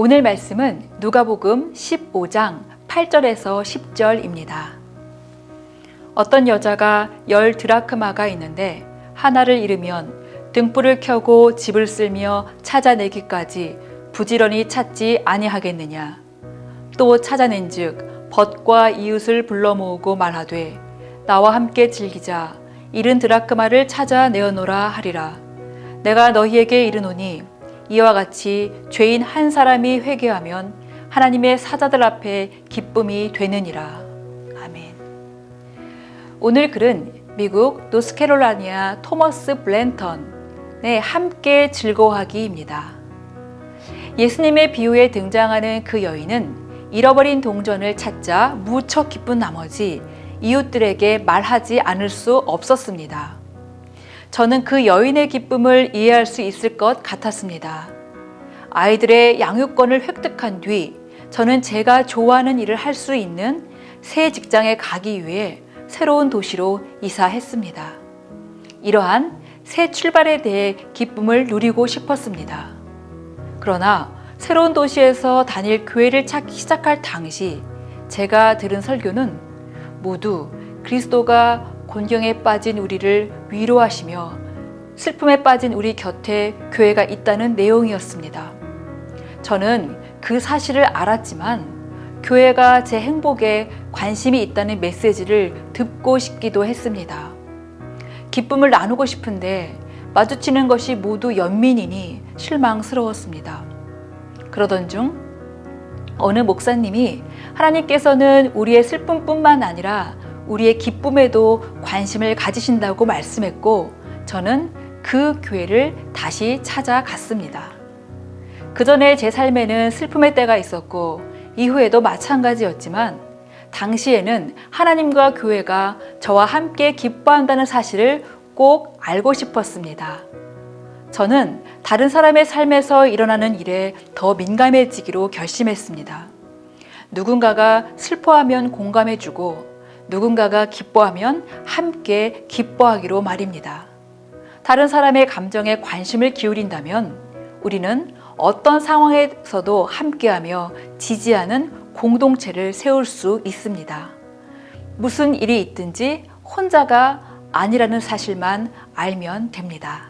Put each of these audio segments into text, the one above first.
오늘 말씀은 누가복음 15장 8절에서 10절입니다. 어떤 여자가 열 드라크마가 있는데 하나를 잃으면 등불을 켜고 집을 쓸며 찾아내기까지 부지런히 찾지 아니하겠느냐. 또 찾아낸즉 벗과 이웃을 불러 모으고 말하되 나와 함께 즐기자 잃은 드라크마를 찾아 내어놓으라 하리라. 내가 너희에게 이르노니 이와 같이 죄인 한 사람이 회개하면 하나님의 사자들 앞에 기쁨이 되느니라. 아멘. 오늘 글은 미국 노스캐롤라니아 토머스 블랜턴의 함께 즐거워하기입니다. 예수님의 비유에 등장하는 그 여인은 잃어버린 동전을 찾자 무척 기쁜 나머지 이웃들에게 말하지 않을 수 없었습니다. 저는 그 여인의 기쁨을 이해할 수 있을 것 같았습니다. 아이들의 양육권을 획득한 뒤 저는 제가 좋아하는 일을 할 수 있는 새 직장에 가기 위해 새로운 도시로 이사했습니다. 이러한 새 출발에 대해 기쁨을 누리고 싶었습니다. 그러나 새로운 도시에서 다닐 교회를 찾기 시작할 당시 제가 들은 설교는 모두 그리스도가 곤경에 빠진 우리를 위로하시며 슬픔에 빠진 우리 곁에 교회가 있다는 내용이었습니다. 저는 그 사실을 알았지만 교회가 제 행복에 관심이 있다는 메시지를 듣고 싶기도 했습니다. 기쁨을 나누고 싶은데 마주치는 것이 모두 연민이니 실망스러웠습니다. 그러던 중 어느 목사님이 하나님께서는 우리의 슬픔뿐만 아니라 우리의 기쁨에도 관심을 가지신다고 말씀했고 저는 그 교회를 다시 찾아갔습니다. 그 전에 제 삶에는 슬픔의 때가 있었고 이후에도 마찬가지였지만 당시에는 하나님과 교회가 저와 함께 기뻐한다는 사실을 꼭 알고 싶었습니다. 저는 다른 사람의 삶에서 일어나는 일에 더 민감해지기로 결심했습니다. 누군가가 슬퍼하면 공감해주고 누군가가 기뻐하면 함께 기뻐하기로 말입니다. 다른 사람의 감정에 관심을 기울인다면 우리는 어떤 상황에서도 함께하며 지지하는 공동체를 세울 수 있습니다. 무슨 일이 있든지 혼자가 아니라는 사실만 알면 됩니다.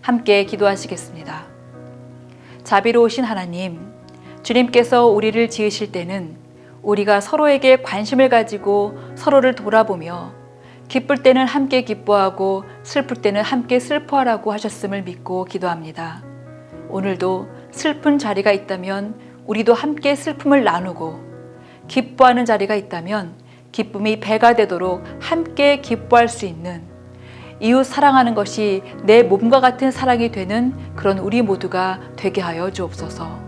함께 기도하시겠습니다. 자비로우신 하나님, 주님께서 우리를 지으실 때는 우리가 서로에게 관심을 가지고 서로를 돌아보며 기쁠 때는 함께 기뻐하고 슬플 때는 함께 슬퍼하라고 하셨음을 믿고 기도합니다. 오늘도 슬픈 자리가 있다면 우리도 함께 슬픔을 나누고 기뻐하는 자리가 있다면 기쁨이 배가 되도록 함께 기뻐할 수 있는 이웃 사랑하는 것이 내 몸과 같은 사랑이 되는 그런 우리 모두가 되게 하여 주옵소서.